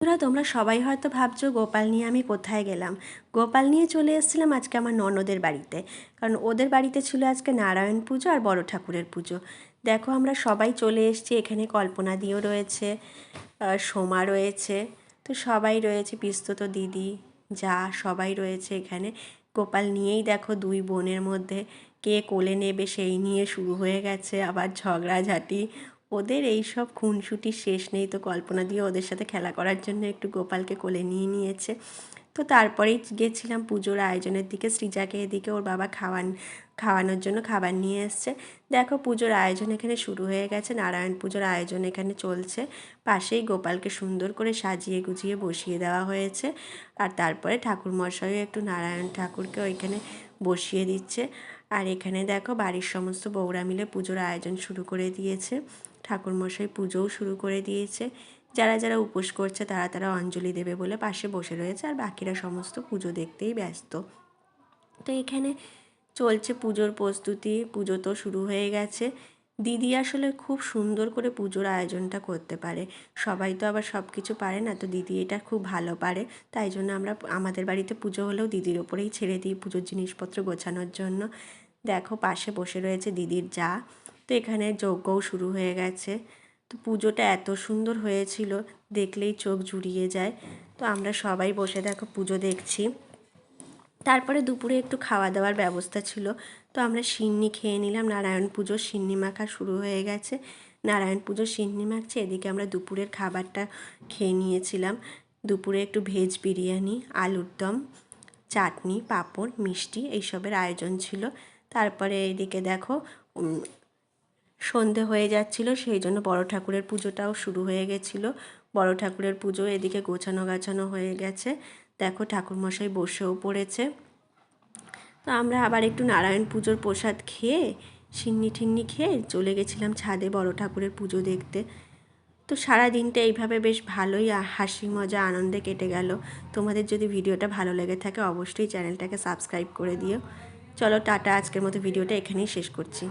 বন্ধুরা, তোমরা সবাই হয়তো ভাবছ, গোপাল নিয়ে আমি কোথায় গেলাম? গোপাল নিয়ে চলে এসেছিলাম আজকে আমার ননদের বাড়িতে, কারণ ওদের বাড়িতে ছিল আজকে নারায়ণ পুজো আর বড় ঠাকুরের পুজো। দেখো, আমরা সবাই চলে এসেছি, এখানে কল্পনা দিও রয়েছে সোমা রয়েছে, তো সবাই রয়েছে পিস্তত দিদি, যা, সবাই রয়েছে এখানে। গোপাল নিয়েই দেখো দুই বোনের মধ্যে, কে কোলে নেবে সেই নিয়ে শুরু হয়ে গেছে আবার ঝগড়াঝাটি ওদের এই সব খুনসুটির শেষ নেই তো কল্পনা দিয়ে ওদের সাথে খেলা করার জন্য একটু গোপালকে কোলে নিয়ে নিয়েছে। তো তারপরেই গেছিলাম পুজোর আয়োজনের দিকে, সৃজাকে এদিকে ওর বাবা খাওয়ান, খাওয়ানোর জন্য খাবার নিয়ে এসছে। দেখো পুজোর আয়োজন এখানে শুরু হয়ে গেছে, নারায়ণ পুজোর আয়োজন এখানে চলছে। পাশেই গোপালকে সুন্দর করে সাজিয়ে গুজিয়ে বসিয়ে দেওয়া হয়েছে। আর তারপরে ঠাকুর মশাইও একটু নারায়ণ ঠাকুরকে ওইখানে বসিয়ে দিচ্ছে। আর এখানে দেখো বাড়ির সমস্ত বউরা মিলে পুজোর আয়োজন শুরু করে দিয়েছে। ঠাকুরমশাই পুজোও শুরু করে দিয়েছে। যারা যারা উপোস করছে তারা তারা অঞ্জলি দেবে বলে পাশে বসে রয়েছে আর বাকিরা সমস্ত পুজো দেখতেই ব্যস্ত। তো এখানে চলছে পুজোর প্রস্তুতি। পুজো তো শুরু হয়ে গেছে। দিদি আসলে খুব সুন্দর করে পুজোর আয়োজনটা করতে পারে। সবাই তো আবার সব কিছু পারে না, তো দিদি এটা খুব ভালো পারে। তাই জন্য আমরা আমাদের বাড়িতে পুজো হলেও দিদির ওপরেই ছেড়ে দিই পুজোর জিনিসপত্র গোছানোর জন্য। দেখো, পাশে বসে রয়েছে দিদির যা। তো এখানে যজ্ঞও শুরু হয়ে গেছে। তো পুজোটা এত সুন্দর হয়েছিল, দেখলেই চোখ জুড়িয়ে যায়। তো আমরা সবাই বসে দেখো পুজো দেখছি। তারপরে দুপুরে একটু খাওয়া দাওয়ার ব্যবস্থা ছিল। তো আমরা সিন্নি খেয়ে নিলাম। নারায়ণ পুজোর সিন্নি মাখা শুরু হয়ে গেছে। নারায়ণ পুজোর সিন্নি মাখছে, এদিকে আমরা দুপুরের খাবারটা খেয়ে নিয়েছিলাম। দুপুরে একটু ভেজ বিরিয়ানি, আলুর দম, চাটনি, পাঁপড়, মিষ্টি এইসবের আয়োজন ছিল। তারপরে এদিকে দেখো সন্ধে হয়ে যাচ্ছিল, সেই জন্য বড় ঠাকুরের পুজোটাও শুরু হয়ে গেছিল। বড় ঠাকুরের পুজো এদিকে গোছানো গাছানো হয়ে গেছে। দেখো ঠাকুরমশাই বসেও পড়েছে। তো আমরা আবার একটু নারায়ণ পুজোর প্রসাদ খেয়ে, সিন্নি ঠিন্নি খেয়ে চলে গেছিলাম ছাদে বড় ঠাকুরের পুজো দেখতে। তো সারা দিনটা এইভাবে বেশ ভালোই হাসি, মজা, আনন্দে কেটে গেল। তোমাদের যদি ভিডিওটা ভালো লেগে থাকে অবশ্যই চ্যানেলটাকে সাবস্ক্রাইব করে দিও। চলো টাটা, আজকের মতো ভিডিওটা এখানেই শেষ করছি।